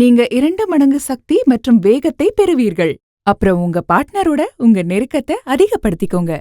நீங்க இரண்டு மடங்கு சக்தி மற்றும் வேகத்தை பெறுவீர்கள். அப்புறம் உங்க பார்ட்னரோட உங்க நெருக்கத்தை அதிகப்படுத்திக்கோங்க.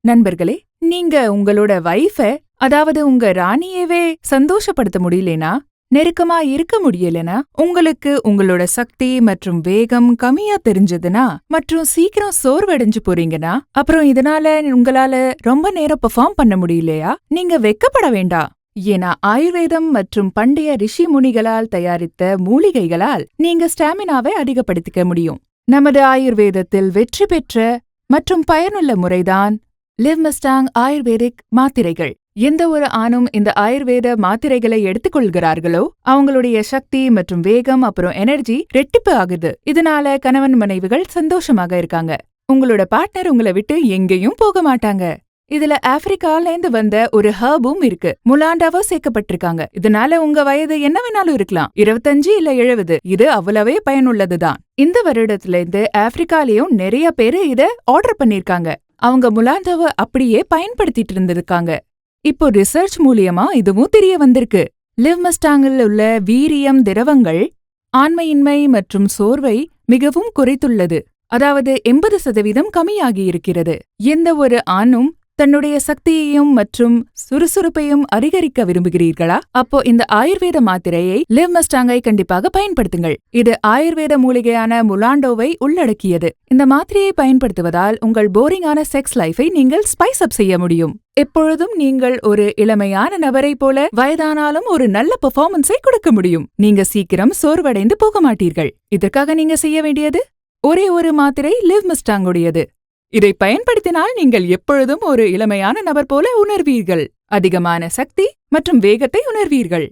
நண்பர்களே நீங்க உங்களோட வைஃப அதாவது உங்க ராணியவே சந்தோஷப்படுத்த முடியலனா நெருக்கமா இருக்க முடியலனா உங்களுக்கு உங்களோட சக்தி மற்றும் வேகம் கம்மியா தெரிஞ்சதுன்னா மற்றும் சீக்கிரம் சோர்வடைஞ்சு போறீங்கன்னா அப்புறம் இதனால உங்களால ரொம்ப நேரம் பெர்ஃபார்ம் பண்ண முடியலையா? நீங்க வெக்கப்பட வேண்டாம். ஏன்னா ஆயுர்வேதம் மற்றும் பண்டைய ரிஷி முனிகளால் தயாரித்த மூலிகைகளால் நீங்க ஸ்டாமினாவை அதிகப்படுத்திக்க முடியும். நமது ஆயுர்வேதத்தில் வெற்றி பெற்ற மற்றும் பயனுள்ள முறைதான் லிவ்மஸ்டாங் ஆயுர்வேதிக் மாத்திரைகள். எந்த ஒரு ஆணும் இந்த ஆயுர்வேத மாத்திரைகளை எடுத்துக்கொள்கிறார்களோ அவங்களுடைய சக்தி மற்றும் வேகம் அப்புறம் எனர்ஜி ரெட்டிப்பு ஆகுது. இதனால கணவன் மனைவிகள் சந்தோஷமாக இருக்காங்க. உங்களோட பார்ட்னர் உங்களை விட்டு எங்கேயும் போக மாட்டாங்க. இதுல ஆப்பிரிக்கால இருந்து வந்த ஒரு ஹர்பும் இருக்கு. முலாண்டாவோ சேர்க்கப்பட்டிருக்காங்க. இதனால உங்க வயது என்ன வேணாலும் இருக்கலாம். இருபத்தஞ்சு இல்ல எழுபது இது அவ்வளவே பயனுள்ளதுதான். இந்த வருடத்துல இருந்து ஆப்பிரிக்காலயும் நிறைய பேரு இத ஆர்டர் பண்ணிருக்காங்க. அவங்க முலாண்டாவை அப்படியே பயன்படுத்திட்டு இருந்திருக்காங்க. இப்போ ரிசர்ச் மூலியமா இதுவும் தெரிய வந்திருக்கு. லிவ்மஸ்டாங்கில் உள்ள வீரியம் திரவங்கள் ஆண்மையின்மை மற்றும் சோர்வை மிகவும் குறைத்துள்ளது. அதாவது எண்பது சதவீதம் கம்மியாகி இருக்கிறது. எந்த ஒரு ஆணும் தன்னுடைய சக்தியையும் மற்றும் சுறுசுறுப்பையும் அதிகரிக்க விரும்புகிறீர்களா? அப்போ இந்த ஆயுர்வேத மாத்திரையை லிவ் மஸ்டாங்கை கண்டிப்பாக பயன்படுத்துங்கள். இது ஆயுர்வேத மூலிகையான முலாண்டோவை உள்ளடக்கியது. இந்த மாத்திரையை பயன்படுத்துவதால் உங்கள் போரிங்கான செக்ஸ் லைஃபை நீங்கள் ஸ்பைஸ் அப் செய்ய முடியும். எப்பொழுதும் நீங்கள் ஒரு இளமையான நபரை போல வயதானாலும் ஒரு நல்ல பெர்ஃபார்மன்ஸை கொடுக்க முடியும். நீங்க சீக்கிரம் சோர்வடைந்து போக மாட்டீர்கள். இதற்காக நீங்க செய்ய வேண்டியது? ஒரே ஒரு மாத்திரை லிவ் மிஸ்டாங்குடையது. இதை பயன்படுத்தினால் நீங்கள் எப்பொழுதும் ஒரு இளமையான நபர் போல உணர்வீர்கள். அதிகமான சக்தி மற்றும் வேகத்தை உணர்வீர்கள்.